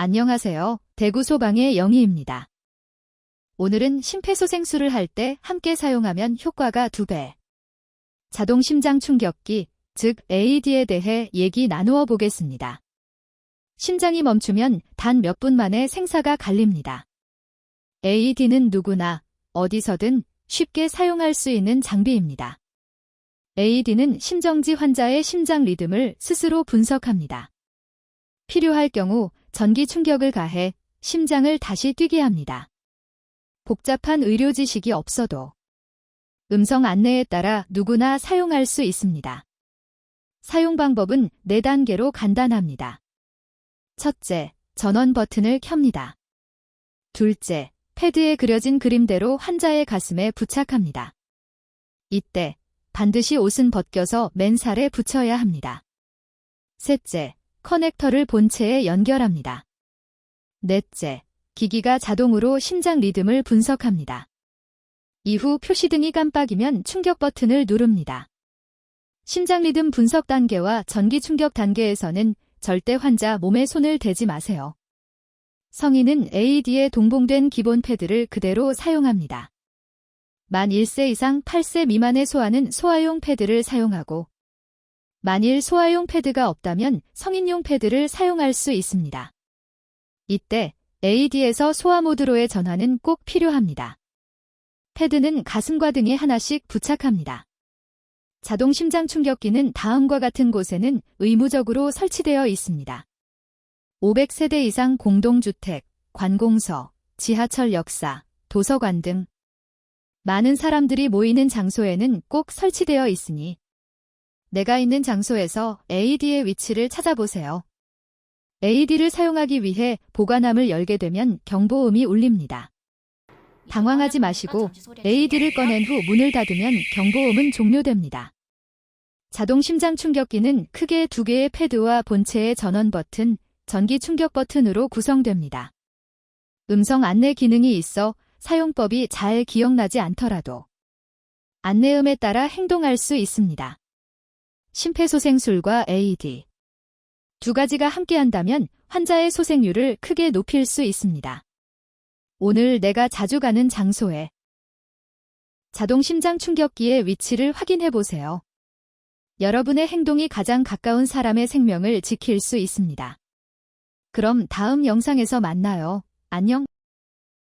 안녕하세요. 대구 소방의 영희입니다. 오늘은 심폐소생술을 할 때 함께 사용하면 효과가 2배. 자동 심장 충격기, 즉 AED에 대해 얘기 나누어 보겠습니다. 심장이 멈추면 단 몇 분 만에 생사가 갈립니다. AED는 누구나 어디서든 쉽게 사용할 수 있는 장비입니다. AED는 심정지 환자의 심장 리듬을 스스로 분석합니다. 필요할 경우 전기 충격을 가해 심장을 다시 뛰게 합니다. 복잡한 의료 지식이 없어도 음성 안내에 따라 누구나 사용할 수 있습니다. 사용 방법은 4단계로 간단합니다. 첫째, 전원 버튼을 켭니다. 둘째, 패드에 그려진 그림대로 환자의 가슴에 부착합니다. 이때 반드시 옷은 벗겨서 맨살에 붙여야 합니다. 셋째, 커넥터를 본체에 연결합니다. 넷째, 기기가 자동으로 심장 리듬을 분석합니다. 이후 표시등이 깜빡이면 충격 버튼을 누릅니다. 심장 리듬 분석 단계와 전기 충격 단계에서는 절대 환자 몸에 손을 대지 마세요. 성인은 AED에 동봉된 기본 패드를 그대로 사용합니다. 만 1세 이상 8세 미만의 소아는 소아용 패드를 사용하고 만일 소아용 패드가 없다면 성인용 패드를 사용할 수 있습니다. 이때 AED에서 소아 모드로의 전환은 꼭 필요합니다. 패드는 가슴과 등에 하나씩 부착합니다. 자동 심장 충격기는 다음과 같은 곳에는 의무적으로 설치되어 있습니다. 500세대 이상 공동주택, 관공서, 지하철 역사, 도서관 등 많은 사람들이 모이는 장소에는 꼭 설치되어 있으니 내가 있는 장소에서 AED의 위치를 찾아보세요. AED를 사용하기 위해 보관함을 열게 되면 경보음이 울립니다. 당황하지 마시고 AED를 꺼낸 후 문을 닫으면 경보음은 종료됩니다. 자동 심장 충격기는 크게 두 개의 패드와 본체의 전원 버튼, 전기 충격 버튼으로 구성됩니다. 음성 안내 기능이 있어 사용법이 잘 기억나지 않더라도 안내음에 따라 행동할 수 있습니다. 심폐소생술과 AED 두 가지가 함께한다면 환자의 소생률을 크게 높일 수 있습니다. 오늘 내가 자주 가는 장소에 자동 심장 충격기의 위치를 확인해 보세요. 여러분의 행동이 가장 가까운 사람의 생명을 지킬 수 있습니다. 그럼 다음 영상에서 만나요. 안녕.